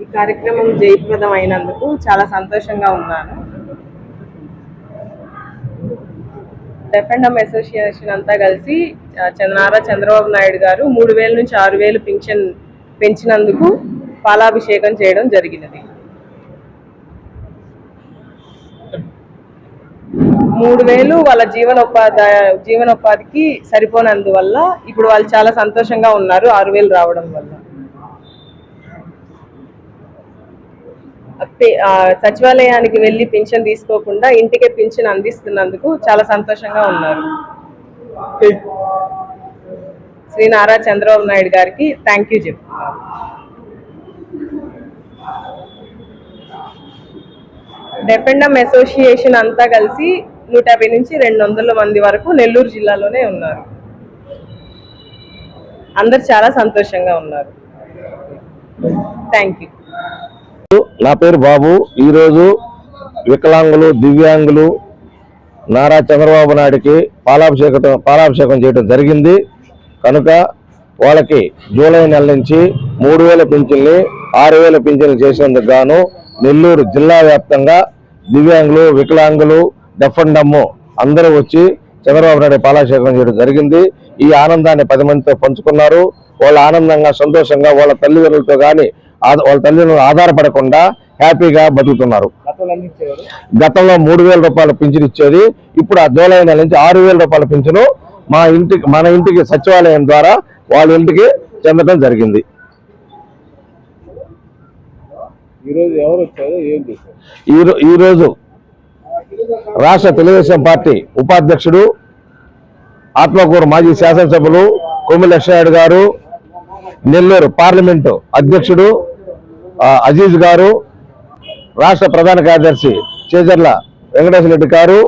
ఈ కార్యక్రమం జయప్రదం అయినందుకు చాలా సంతోషంగా ఉన్నాను. డెఫెండమ్ అసోసియేషన్ అంతా కలిసి ఆ, చంద్రనారా చంద్రబాబు నాయుడు గారు మూడు వేల నుంచి ఆరు వేలు పింఛన్ పెంచినందుకు పాలాభిషేకం చేయడం జరిగినది. మూడు వేలు వాళ్ళ జీవనోపాధి జీవనోపాధికి సరిపోనందువల్ల ఇప్పుడు వాళ్ళు చాలా సంతోషంగా ఉన్నారు ఆరు వేలు రావడం వల్ల. సచివాలయానికి వెళ్ళి పింఛన్ తీసుకోకుండా ఇంటికే పింఛన్ అందిస్తున్నందుకు చాలా సంతోషంగా ఉన్నారు. శ్రీ నారా చంద్రబాబు నాయుడు గారికి థ్యాంక్ యూ చెప్తున్నాను డెఫెండమ్ అసోసియేషన్ అంతా కలిసి నూట యాభై నుంచి రెండు వందల మంది వరకు నెల్లూరు జిల్లాలోనే ఉన్నారు. అందరు చాలా సంతోషంగా ఉన్నారు. థ్యాంక్ యూ నా పేరు బాబు. ఈరోజు వికలాంగులు దివ్యాంగులు నారా చంద్రబాబు నాయుడికి పాలాభిషేకం పాలాభిషేకం చేయడం జరిగింది. కనుక వాళ్ళకి జూలై నెల నుంచి మూడు వేల పింఛన్లు ఆరు వేల పింఛన్లు చేసేందుకు గాను నెల్లూరు జిల్లా వ్యాప్తంగా దివ్యాంగులు వికలాంగులు డెఫ్ అండ్ డమ్ము అందరూ వచ్చి చంద్రబాబు నాయుడు పాలాభిషేకం చేయడం జరిగింది. ఈ ఆనందాన్ని పది మందితో పంచుకున్నారు. వాళ్ళ ఆనందంగా సంతోషంగా వాళ్ళ తల్లిదండ్రులతో కానీ వాళ్ళ తల్లిదండ్రులు ఆధారపడకుండా హ్యాపీగా బతుకుతున్నారు. గతంలో మూడు వేల రూపాయల పింఛను ఇచ్చేది. ఇప్పుడు ఆ జూలై నెల నుంచి ఆరు వేల రూపాయల పింఛను మా ఇంటికి మన ఇంటికి సచివాలయం ద్వారా వాళ్ళ ఇంటికి చెందడం జరిగింది. ఈరోజు ఎవరు వచ్చారు? ఏం చేశారు? ఈ రో- ఈ రోజు రాష్ట్ర తెలుగుదేశం పార్టీ ఉపాధ్యక్షుడు ఆత్మకూరు మాజీ శాసనసభ్యులు కొమ్మి లక్ష్మణాయుడు గారు నెల్లూరు పార్లమెంటు అధ్యక్షుడు అజీజ్ గారు రాష్ట్ర ప్రధాన కార్యదర్శి చేజర్ల వెంకటేశ్వర రెడ్డి గారు